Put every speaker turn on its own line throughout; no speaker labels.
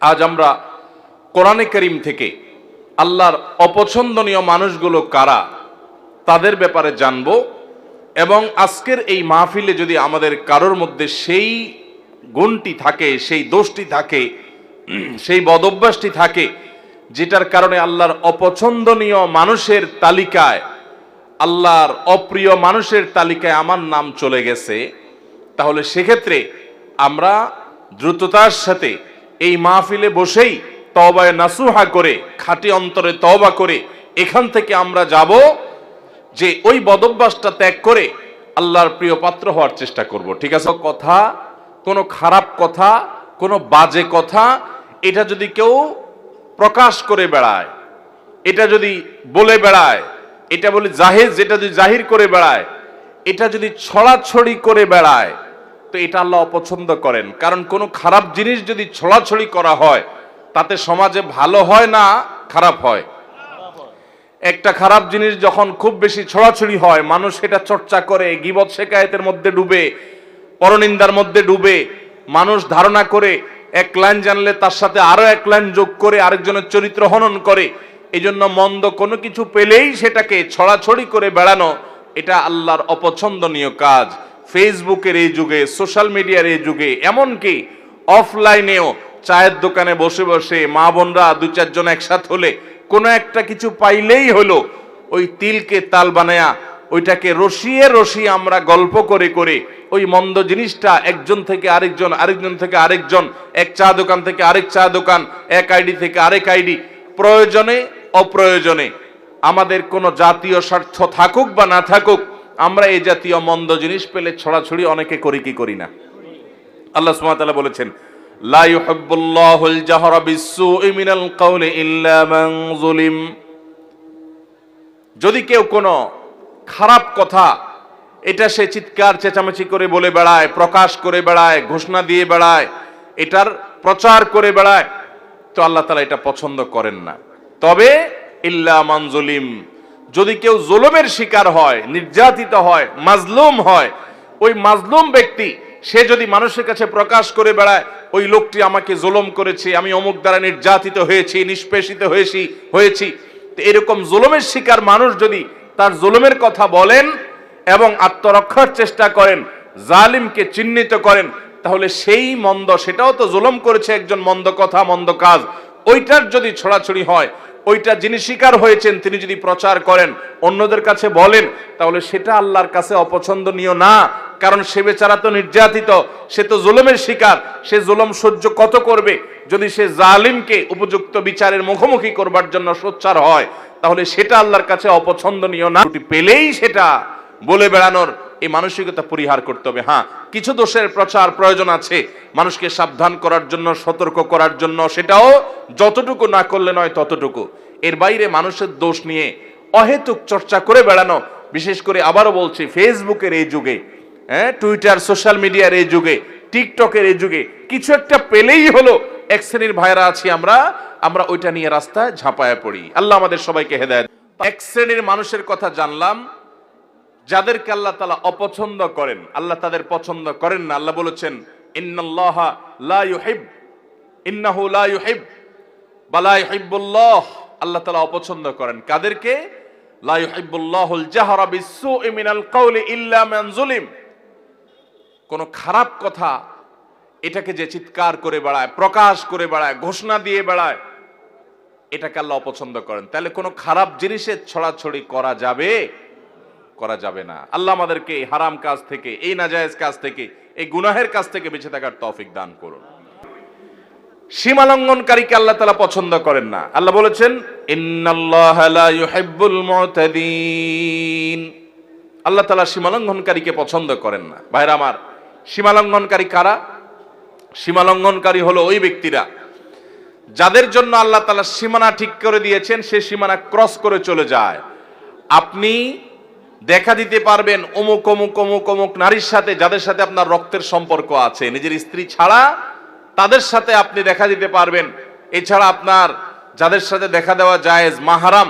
আজ আমরা কোরআনে করিম থেকে আল্লাহর অপছন্দনীয় মানুষগুলো কারা তাদের ব্যাপারে জানব এবং আজকের এই মাহফিলে যদি আমাদের কারোর মধ্যে সেই গুণটি থাকে, সেই দোষটি থাকে, সেই বদভ্যাসটি থাকে, যেটার কারণে আল্লাহর অপছন্দনীয় মানুষের তালিকায়, আল্লাহর অপ্রিয় মানুষের তালিকায় আমার নাম চলে গেছে, তাহলে সেক্ষেত্রে আমরা দ্রুততার সাথে এই মাহফিলে বসেই তবায় নাসুহা করে, খাঁটি অন্তরে তবা করে এখান থেকে আমরা যাব যে ওই বদভ্যাসটা ত্যাগ করে আল্লাহর প্রিয় পাত্র হওয়ার চেষ্টা করব। ঠিক আছে? কথা, কোনো খারাপ কথা, কোনো বাজে কথা, এটা যদি কেউ প্রকাশ করে বেড়ায়, এটা যদি বলে বেড়ায়, এটা বলে জাহেজ, যেটা যদি জাহির করে বেড়ায়, এটা যদি ছড়াছড়ি করে বেড়ায় তো এটা আল্লাহ অপছন্দ করেন। কারণ কোনো খারাপ জিনিস যদি ছড়াছড়ি করা হয়, তাতে সমাজে ভালো হয় না খারাপ হয়। একটা খারাপ জিনিস যখন খুব বেশি ছড়াছড়ি হয়, মানুষ সেটা চর্চা করে, গিবত শেখায়তের মধ্যে ডুবে, পরনিন্দার মধ্যে ডুবে, মানুষ ধারণা করে, এক লাইন জানলে তার সাথে আরও এক লাইন যোগ করে, আরেকজনের চরিত্র হনন করে এই জন্য মন্দ কোনো কিছু পেলেই সেটাকে ছড়াছড়ি করে বেড়ানো, এটা আল্লাহর অপছন্দনীয় কাজ। ফেসবুকের এই যুগে, সোশ্যাল মিডিয়ার এই যুগে, এমনকি অফলাইনেও চায়ের দোকানে বসে বসে মা বোনরা দু চারজন একসাথ হলে কোনো একটা কিছু পাইলেই হলো ওই তিলকে তাল বানায়া, ওইটাকে রসিয়ে রসিয়ে আমরা গল্প করে করে ওই মন্দ জিনিসটা একজন থেকে আরেকজন আরেকজন থেকে আরেকজন, এক চা দোকান থেকে আরেক চা দোকান, এক আইডি থেকে আরেক আইডি, প্রয়োজনে, অপ্রয়োজনে। আমাদের কোনো জাতীয় স্বার্থ থাকুক বা না থাকুক আমরা এই জাতীয় মন্দ জিনিস পেলে ছড়াছড়ি অনেকে করি কি করি না। আল্লাহ তাআলা বলেছেন যদি কেউ কোনো খারাপ কথা, এটা সে চিৎকার, চেঁচামেচি করে বলে বেড়ায়, প্রকাশ করে বেড়ায়, ঘোষণা দিয়ে বেড়ায়, এটার প্রচার করে বেড়ায়, তো আল্লাহ তালা এটা পছন্দ করেন না। তবে ইল্লা মানজুলিম যদি কেউ জুলুমের শিকার হয়, নির্যাতিত হয়, মাজলুম হয়, ওই মাজলুম ব্যক্তি, সে যদি মানুষের কাছে প্রকাশ করে বেড়ায়, ওই লোকটি আমাকে জুলুম করেছে, আমি অমুক দ্বারা নির্যাতিত হয়েছি, নিষ্পেষিত হয়েছি হয়েছি। এরকম জুলুমের শিকার মানুষ যদি তার জুলুমের কথা বলেন এবং আত্মরক্ষার চেষ্টা করেন, জালিমকে চিহ্নিত করেন, তাহলে সেই মন্দ, সেটাও তো জুলুম করেছে একজন মন্দ কথা, মন্দ কাজ। ওইটার যদি ছড়াছড়ি হয় ওইটা যিনি শিকার হয়েছেন, তিনি যদি প্রচার করেন, অন্যদের কাছে বলেন, তাহলে সেটা আল্লাহর কাছে অপছন্দনীয় না। কারণ সে বেচারা তো নির্যাতিত, সে তো জুলুমের শিকার, সে জুলুম সহ্য কত করবে? যদি সে জালিমকে উপযুক্ত বিচারের মুখোমুখি করবার জন্য সোচ্চার হয়, তাহলে সেটা আল্লাহর কাছে অপছন্দনীয় না। পেলেই সেটা বলে বেড়ানোর এই মানসিকতা পরিহার করতে হবে। হ্যাঁ কিছু দোষের প্রচার প্রয়োজন আছে। মানুষকে সাবধান করার জন্য, সতর্ক করার জন্য, সেটাও যতটুকু না করলে নয় ততটুকু। এর বাইরে মানুষের দোষ নিয়ে অহেতুক চর্চা করে বেড়ানো, বিশেষ করে আবারও বলছি, ফেসবুকের এই যুগে হ্যাঁ টুইটার, সোশ্যাল মিডিয়ার এই যুগে, টিকটকের এই যুগে, কিছু একটা পেলেই হলো, এক শ্রেণির ভাইরা আছি আমরা আমরা ওইটা নিয়ে রাস্তায় ঝাঁপায়া পড়ি। আল্লাহ আমাদের সবাইকে হেদায়ত এক শ্রেণির মানুষের কথা জানলাম যাদেরকে আল্লাহ তালা অপছন্দ করেন, আল্লাহ তাদের পছন্দ করেন না, আল্লাহ বলেছেন, ইন্নাল্লাহ লা ইউহিব, ইন্নাহু লা ইউহিব, বালা ইউহিব্বুল্লাহ আল্লাহ তালা অপছন্দ করেন। কাদেরকে? লা ইউহিব্বুল্লাহুল জাহরা বিসসুই মিনাল কাউলি ইল্লা মান যুলিম কোন খারাপ কথা এটাকে যে চিৎকার করে বেড়ায়, প্রকাশ করে বেড়ায়, ঘোষণা দিয়ে বেড়ায়, এটাকে আল্লাহ অপছন্দ করেন। তাহলে কোনো খারাপ জিনিসের ছড়াছড়ি করা যাবে? করা যাবে না। আল্লাহ আমাদেরকে এই হারাম কাজ থেকে, এই নাজায়েজ কাজ থেকে, এই গুনাহের কাজ থেকে বেঁচে থাকার তৌফিক দান করুন। সীমা লঙ্ঘনকারীকে আল্লাহ তালা পছন্দ করেন না। আল্লাহ বলেছেন আল্লাহ তালা সীমা লঙ্ঘনকারীকে পছন্দ করেন না। ভাইরা আমার সীমা লঙ্ঘনকারী কারা? সীমা লঙ্ঘনকারী হলো ওই ব্যক্তিরা যাদের জন্য আল্লাহ তালা সীমানা ঠিক করে দিয়েছেন, সে সীমানা ক্রস করে চলে যায়। আপনি দেখা দিতে পারবেন অমুক অমুক অমুক অমুক নারীর সাথে যাদের সাথে আপনার রক্তের সম্পর্ক আছে। নিজের স্ত্রী ছাড়া তাদের সাথে আপনি দেখা দিতে পারবেন। এছাড়া আপনার যাদের সাথে দেখা দেওয়া জায়েজ, মাহারাম,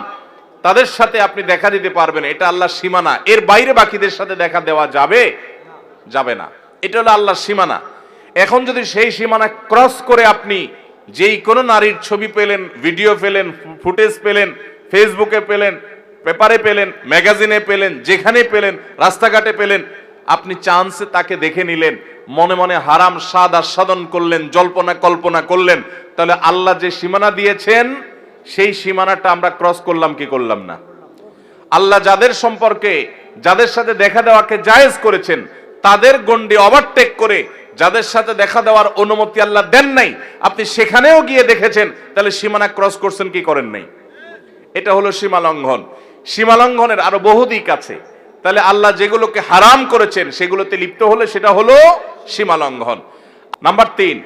তাদের সাথে আপনি দেখা দিতে পারবেন। এটা আল্লাহর সীমানা। এর বাইরে বাকিদের সাথে দেখা দেওয়া যাবে? যাবে না। এটা হলো আল্লাহর সীমানা। এখন যদি সেই সীমানা ক্রস করে আপনি যেই কোনো নারীর ছবি পেলেন, ভিডিও পেলেন, ফুটেজ পেলেন, ফেসবুকে পেলেন পেপারে পেলেন, ম্যাগাজিনে পেলেন, যেখানে পেলেন, রাস্তাঘাটে পেলেন, আপনি চান্সে তাকে দেখে নিলেন, মনে মনে হারাম স্বাদ আস্বাদন করলেন, জল্পনা কল্পনা করলেন, তাহলে আল্লাহ যে সীমানা দিয়েছেন, সেই সীমানাটা আমরা ক্রস করলাম কি করলাম না? আল্লাহ যাদের সম্পর্কে, যাদের সাথে দেখা দেওয়াকে জায়েজ করেছেন, তাদের গন্ডি ওভারটেক করে যাদের সাথে দেখা দেওয়ার অনুমতি আল্লাহ দেন নাই, আপনি সেখানেও গিয়ে দেখেছেন, তাহলে সীমানা ক্রস করছেন কি করেন নাই? এটা হলো সীমা লঙ্ঘন। সীমা লঙ্ঘনের আরও বহু দিক আছে। তাহলে আল্লাহ যেগুলোকে হারাম করেছেন, সেগুলোতে লিপ্ত হলে সেটা হলো সীমালঙ্ঘন। নাম্বার তিন,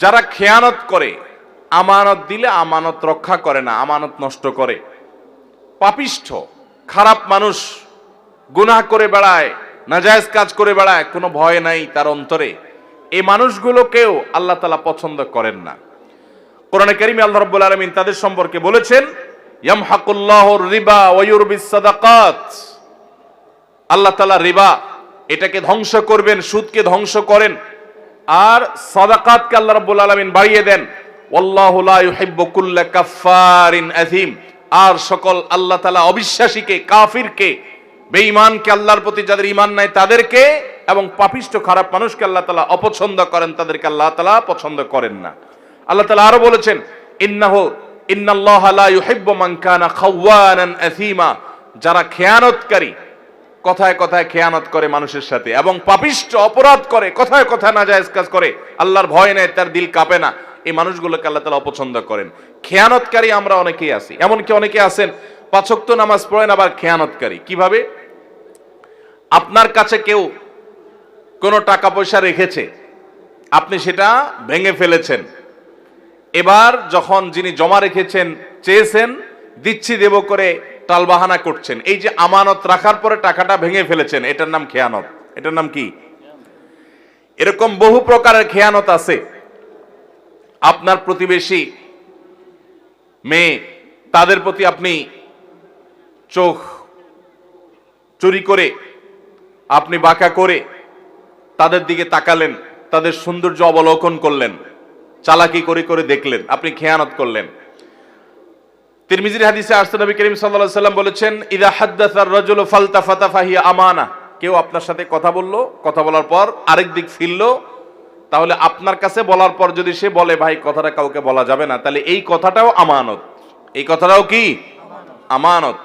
যারা খেয়ানত করে, আমানত দিলে আমানত রক্ষা করে না, আমানত নষ্ট করে। পাপিষ্ঠ, খারাপ মানুষ গুনাহ করে বেড়ায়, নাজায়েজ কাজ করে বেড়ায়, কোনো ভয় নাই তার অন্তরে। এই মানুষগুলোকেও আল্লাহ তালা পছন্দ করেন না। কোরআনে কারিমে আল্লাহ রাব্বুল আলামিন তাদের সম্পর্কে বলেছেন ইয়ামহাকুল্লাহুর রিবা ওয়া ইউরবিস সাদাকাত। আল্লাহ তাআলা রিবা, এটাকে ধ্বংস করবেন, সুদকে ধ্বংস করেন, আর সাদাকাতকে আল্লাহ রাব্বুল আলামিন বাড়িয়ে দেন। ওয়াল্লাহু লা ইউহিব্বু কুল্লা কাফফারিন আযীম। আর সকল আল্লাহ তাআলা অবিশ্বাসীকে, কাফিরকে, বেঈমানকে, আল্লাহর প্রতি যাদের ঈমান নাই তাদেরকে এবং পাপিষ্ঠ খারাপ মানুষকে আল্লাহ তাআলা অপছন্দ করেন, তাদেরকে আল্লাহ তাআলা পছন্দ করেন না। আল্লাহ তাআলা আরও বলেছেন, ইন্নাহু যারা খেয়ানতকারী, কথায় কথায় খেয়ানত করে মানুষের সাথে এবং পাপিষ্ঠ অপরাধ করে, কথায় কথায় নাজায়েজ কাজ করে, আল্লাহর ভয় নেই, তার দিল কাঁপে না। এই মানুষগুলোকে আল্লাহ তাআলা অপছন্দ করেন। খেয়ানতকারী আমরা অনেকেই আছি। এমনকি অনেকে আছেন পাঁচক্ত নামাজ পড়েন, আবার খেয়ানতকারী। কীভাবে? আপনার কাছে কেউ কোনো টাকা পয়সা রেখেছে, আপনি সেটা ভেঙে ফেলেছেন। এবার যখন যিনি জমা রেখেছেন, চেয়েছেন, দিচ্ছি দেব করে টালবাহানা করছেন। এই যে আমানত রাখার পরে টাকাটা ভেঙে ফেলেছেন, এটার নাম খেয়ানত। এটার নাম কি? এরকম বহু প্রকারের খেয়ানত আছে। আপনার প্রতিবেশী মেয়ে, তাদের প্রতি আপনি চোখ চুরি করে, আপনি বাঁকা করে তাদের দিকে তাকালেন, তাদের সৌন্দর্য অবলোকন করলেন। চালাকি করে করে দেখলেন, আপনি খেয়ানত করলেন। তিরমিজির হাদিসে আসতে নবী করিম আলাইহি সাল্লাম বলেছেন, ইদা হাদ্দাসার রাজুলু ফালতাফাতা ফাহিয়া আমানা। কেউ আপনার সাথে কথা বলল, কথা বলার পর আরেক দিক ফিরলো, তাহলে আপনার কাছে বলার পর যদি সে বলে, ভাই, কথাটা কাউকে বলা যাবে না, তাহলে এই কথাটাও আমানত। এই কথাটাও কি? আমানত।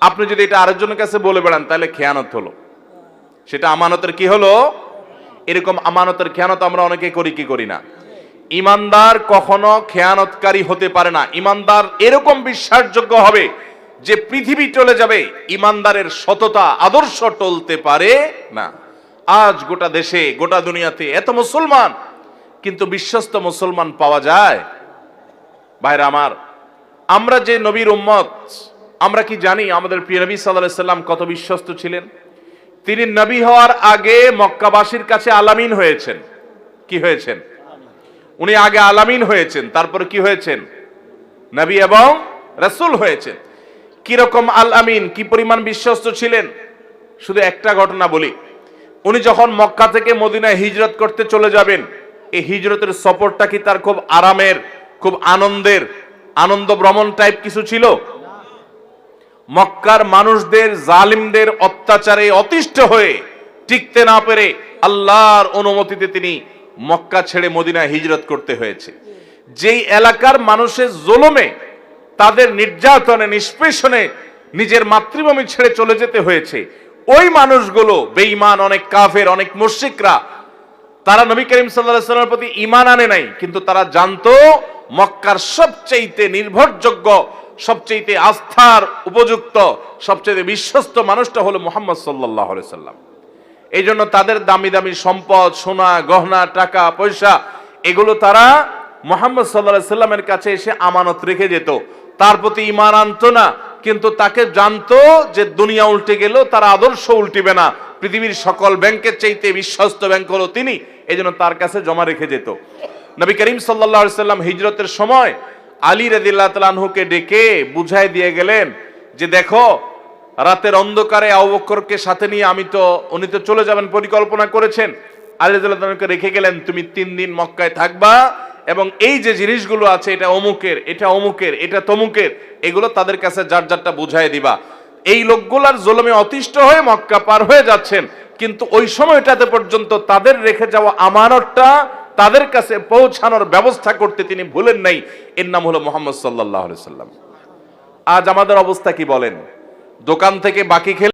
আপনি যদি এটা আরেকজনের কাছে বলে বেড়ান, তাহলে খেয়ানত হলো। সেটা আমানতের কি হলো? এরকম আমানতের খেয়ানত আমরা অনেকে করি, কি করি না। ইমানদার কখনো খেয়ানতকারী হতে পারে না। ইমানদার এরকম বিশ্বাসযোগ্য হবে যে পৃথিবী চলে যাবে, ইমানদারের সততা, আদর্শ টলতে পারে না। আজ গোটা দেশে, গোটা দুনিয়াতে এত মুসলমান, কিন্তু বিশ্বস্ত মুসলমান পাওয়া যায়? ভাইরা আমার, আমরা যে নবীর উম্মত, আমরা কি জানি আমাদের প্রিয় নবী সাল্লাম কত বিশ্বস্ত ছিলেন? তিনি নবী হওয়ার আগে মক্কাবাসীর কাছে আলামিন হয়েছেন। কি হয়েছেন? উনি আগে আলামিন হয়েছেন, তারপরে কি হয়েছেন? নবী এবং রাসূল হয়েছেন। কীরকম আল আমিন, কি পরিমাণ বিশ্বস্ত ছিলেন? শুধু একটা ঘটনা বলি। উনি যখন মক্কা থেকে মদিনায় হিজরত করতে চলে যাবেন, এই হিজরতের সফরটা কি তার খুব আরামের, খুব আনন্দের, আনন্দ ভ্রমণ টাইপ কিছু ছিল? মক্কার মানুষদের, জালিমদের অত্যাচারে অতিষ্ঠ হয়ে টিকতে না পেরে আল্লাহর অনুমতিতে তিনি মক্কা ছেড়ে মদিনায় হিজরত করতে হয়েছে। যেই এলাকার মানুষের জোলমে, তাদের নির্যাতনে, নিষ্পেষণে নিজের মাতৃভূমি ছেড়ে চলে যেতে হয়েছে, ওই মানুষগুলো বেঈমান, অনেক কাফের, অনেক মুশরিকরা, তারা নবী করিম সাল্লামের প্রতি ইমান আনে নাই, কিন্তু তারা জানতো মক্কার সবচেয়ে নির্ভরযোগ্য সবচেয়ে আস্থার, উপযুক্ত সবচেয়ে বিশ্বস্ত মানুষটা হলো মোহাম্মদ আলাইহি সাল্লাম এই জন্য তাদের দামি দামি সম্পদ, সোনা, গহনা, টাকা, পয়সা, এগুলো তারা মোহাম্মদ সাল্লাহ সাল্লামের কাছে এসে আমানত রেখে যেত। তার প্রতি ইমান আনতো না, কিন্তু তাকে জানতো যে দুনিয়া উল্টে গেল তার আদর্শ উল্টিবে না। পৃথিবীর সকল ব্যাংকের চাইতে বিশ্বস্ত ব্যাংক হলো তিনি এই তার কাছে জমা রেখে যেত। নবী করিম সাল্লাহ সাল্লাম হিজরতের সময় আলী রাদিল্লাহ তালাহুকে ডেকে বুঝাই দিয়ে গেলেন যে দেখো রাতের অন্ধকারে আবুবকরকে সাথে নিয়ে আমি তো, উনি তো চলে যাবেন পরিকল্পনা করেছেন। আলী রাদিয়াল্লাহু রেখে গেলেন, তুমি তিন দিন মক্কায় থাকবা এবং এই যে জিনিসগুলো আছে, এটা অমুকের এটা অমুকের, এটা তমুকের, এগুলো তাদের কাছে যার যারটা বুঝাই দিবা। এই লোকগুলার জলমে অতিষ্ঠ হয়ে মক্কা পার হয়ে যাচ্ছেন, কিন্তু ওই সময়টাতে পর্যন্ত তাদের রেখে যাওয়া আমানতটা তাদের কাছে পৌঁছানোর ব্যবস্থা করতে তিনি ভুলেন নাই। এর নাম হলো মোহাম্মদ সাল্লাহ সাল্লাম আজ আমাদের অবস্থা কি বলেন? দোকান থেকে বাকি খেলে